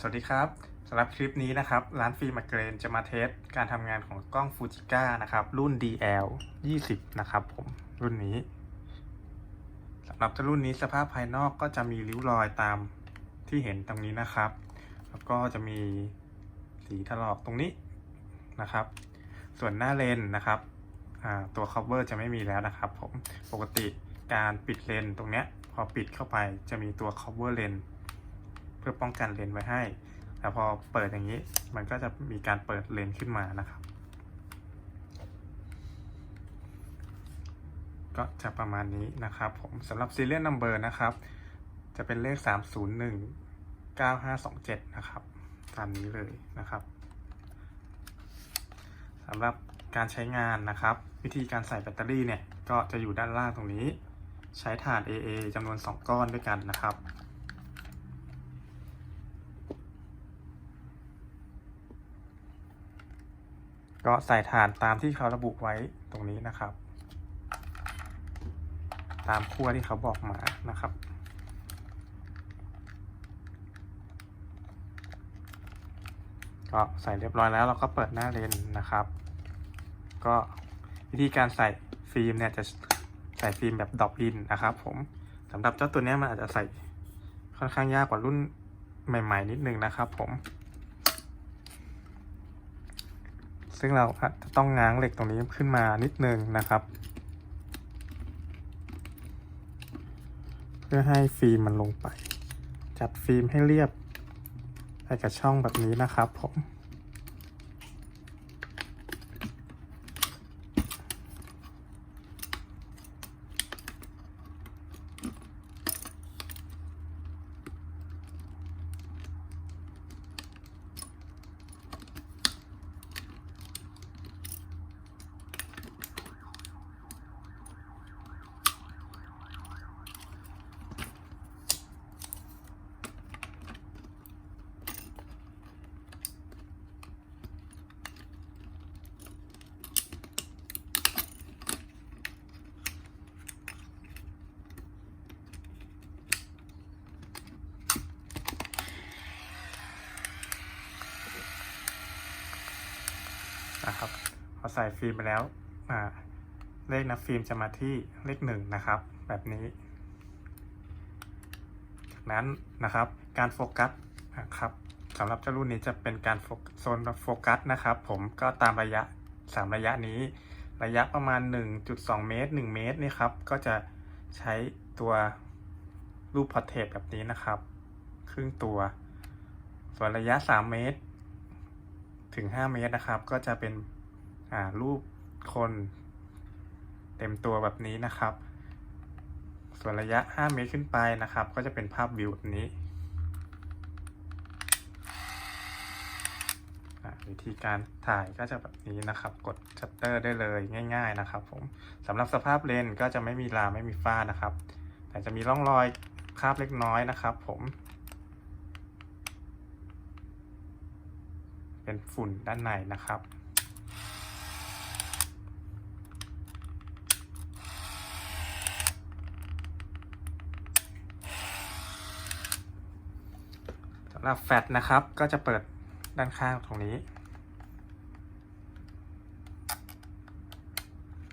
สวัสดีครับสำหรับคลิปนี้นะครับ ร้านฟิล์มเกรนจะมาเทสการทำงานของกล้องฟูจิก้านะครับ รุ่น DL 20 นะครับผม รุ่นนี้สำหรับจ้ารุ่นนี้สภาพภายนอกก็จะมีริ้วรอยตามที่เห็นตรงนี้นะครับ แล้วก็จะมีสีถลอกตรงนี้นะครับ ส่วนหน้าเลนนะครับตัว cover จะไม่มีแล้วนะครับผมปกติการปิดเลนตรงเนี้ยพอปิดเข้าไปจะมีตัว cover เลน พื่อป้องกันเลนไว้ให้ แต่พอเปิดอย่างนี้ มันก็จะมีการเปิดเลนขึ้นมานะครับ ก็จะประมาณนี้นะครับผมสำหรับ serial number นะครับ จะเป็นเลข 301 9527 นะครับ ตามนี้เลยนะครับสำหรับการใช้งานนะครับ วิธีการใส่แบตเตอรี่เนี่ย ก็จะอยู่ด้านล่างตรงนี้ ใช้ถ่าน AA จำนวน 2 ก้อนด้วยกันนะครับ ก็ใส่ถ่านตามที่เขาระบุไว้ตรงนี้นะครับ ตามขั้วที่เขาบอกมานะครับ ก็ใส่เรียบร้อยแล้วเราก็เปิดหน้าเลนนะครับ ก็วิธีการใส่ฟิล์มเนี่ยจะใส่ฟิล์มแบบดรอปอินนะครับ ผมสำหรับเจ้าตัวนี้มันอาจจะใส่ค่อนข้างยากกว่ารุ่นใหม่ ๆ นิดนึงนะครับผม ซึ่งเราจจะต้องง้างเหล็กตรงนี้ขึ้นมานิดนึงนะครับ เพื่อให้ฟิล์มมันลงไป จัดฟิล์มให้เรียบไปกับช่องแบบนี้นะครับผม นะครับพอใส่ฟิล์มไปแล้วเลขนับฟิล์มจะมาที่เลขหนึ่งนะครับ แบบนี้ จากนั้นนะครับ การโฟกัสนะครับสำหรับเจ้ารุ่นนี้จะเป็นการโฟกโซนโฟกัสนะครับ ผมก็ตามระยะ 3 ระยะนี้ ระยะประมาณ 1.2 เมตร 1 เมตรนี่ครับ ก็จะใช้ตัวรูปพอร์เทรตแบบนี้นะครับ ครึ่งตัว ส่วนระยะ 3 เมตร ถึง 5 เมตรนะครับ ก็จะเป็นรูปคนเต็มตัวแบบนี้นะครับ ส่วนระยะ 5 เมตรขึ้นไปนะครับ ก็จะเป็นภาพวิวแบบนี้วิธีการถ่ายก็จะแบบนี้นะครับ กดชัตเตอร์ได้เลยง่าย ๆนะครับ ผมสำหรับสภาพเลนส์ก็จะไม่มีราไม่มีฝ้านะครับ แต่จะมีร่องรอยคราบเล็กน้อยนะครับ ผม เป็นฝุ่นด้านในนะครับ สำหรับแฟลชนะครับก็จะเปิดด้านข้างตรงนี้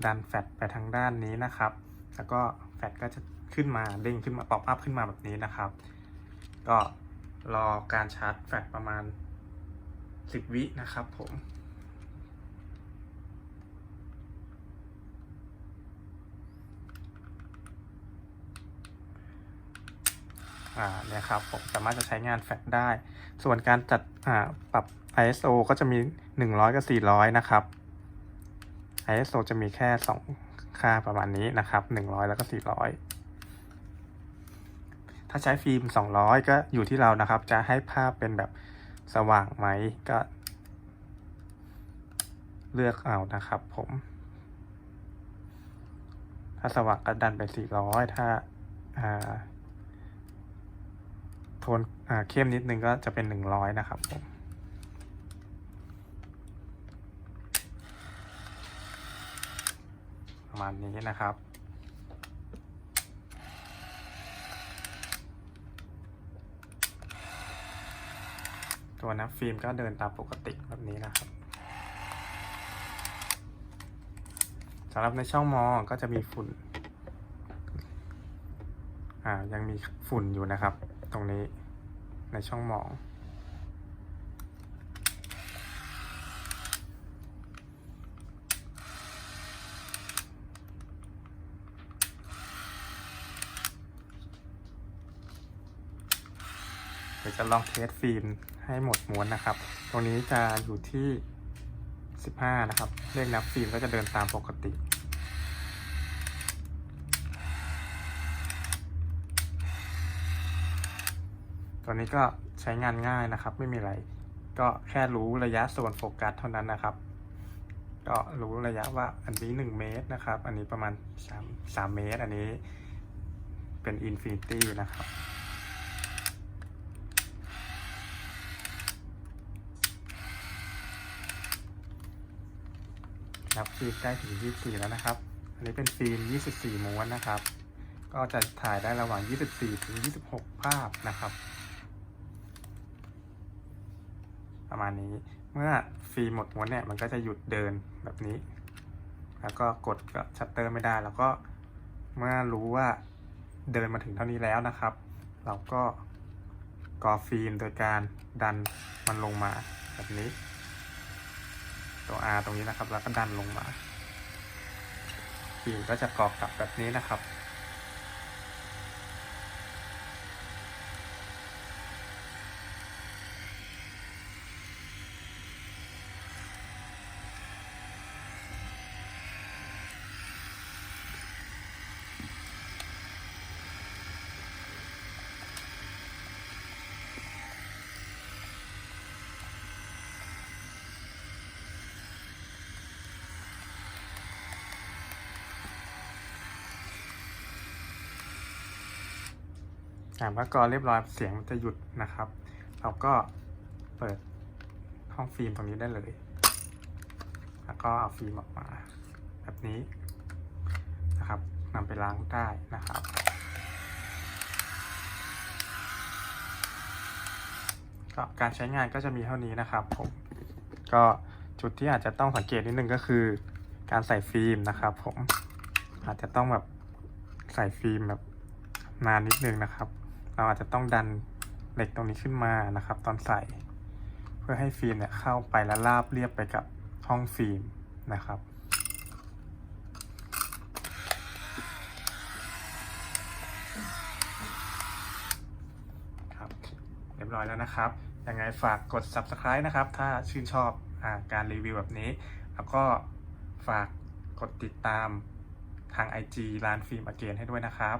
ดันแฟลชไปทางด้านนี้นะครับ แล้วก็แฟลชก็จะขึ้นมาเด้งขึ้นมาป๊อปอัพขึ้นมาแบบนี้นะครับ ก็รอการชาร์จแฟลชประมาณ 10วินะครับผมอ่าเนี่ยครับผมสามารถจะใช้งานแฟลชได้ ส่วนการจัดอ่าปรับ ISO ก็จะมี 100 กับ 400 นะครับ ISO จะมีแค่ 2 ค่าประมาณนี้นะครับ 100 แล้วก็ 400 ถ้าใช้ฟิล์ม 200 ก็อยู่ที่เรานะครับ จะให้ภาพเป็นแบบ สว่างไหมก็ เลือกเอานะครับผม ถ้าสว่างก็ดันไป 400 ถ้าอ่าโทนเข้มนิดนึงก็จะเป็นหนึ่งร้อยนะครับผมประมาณนี้นะครับ กตัวนับฟิล์มก็เดินตามปกติแบบนี้นะครับสำหรับในช่องมองก็จะมีฝุ่น อ่า ยังมีฝุ่นอยู่นะครับ ตรงนี้ในช่องมอง เดี๋ยวจะลองเทสฟิล์ม ให้หมดม้วนนะครับ ตรงนี้จะอยู่ที่ 15 นะครับ เลขนับฟิล์มก็จะเดินตามปกติ ตัวนี้ก็ใช้งานง่ายนะครับ ไม่มีอะไร ก็แค่รู้ระยะโซนโฟกัสเท่านั้นนะครับ ก็รู้ระยะว่าอันนี้ 1 เมตรนะครับ อันนี้ประมาณ 3 3 เมตร อันนี้เป็นอินฟินิตี้นะครับ นับฟิล์มได้ถึง 24 แล้วนะครับ อันนี้เป็นฟิล์ม 24 ม้วนนะครับ ก็จะถ่ายได้ระหว่าง 24 ถึง 26 ภาพนะครับ ประมาณนี้ เมื่อฟิล์มหมดม้วนเนี่ยมันก็จะหยุดเดินแบบนี้ แล้วก็กดกับชัตเตอร์ไม่ได้ แล้วก็เมื่อรู้ว่าเดินมาถึงเท่านี้แล้วนะครับ เราก็กอฟิล์มโดยการดันมันลงมาแบบนี้ ตัว R ตรงนี้นะครับ แล้วก็ดันลงมาฟิล์มก็จะกรอบกลับแบบนี้นะครับ ถามว่ากรอเรียบร้อยเสียงมันจะหยุดนะครับ เราก็เปิดห้องฟิล์มตรงนี้ได้เลย แล้วก็เอาฟิล์มออกมา แบบนี้นะครับนำไปล้างได้นะครับ ก็การใช้งานก็จะมีเท่านี้นะครับผมก็จุดที่อาจจะต้องสังเกตนิดนึงก็คือ การใส่ฟิล์มนะครับ ผมอาจจะต้องแบบใส่ฟิล์มแบบนานนิดนึงนะครับ เราอาจจะต้องดันเหล็กตรงนี้ขึ้นมานะครับ ตอนใส่ เพื่อให้ฟิล์มเนี่ยเข้าไปและราบเรียบไปกับห้องฟิล์มนะครับครับ เรียบร้อยแล้วนะครับ ยังไงฝากกด subscribe นะครับ ถ้าชื่นชอบอการรีวิวแบบนี้ แล้วก็ฝากกดติดตามทาง IG ร้านฟิล์มอเกนให้ด้วยนะครับ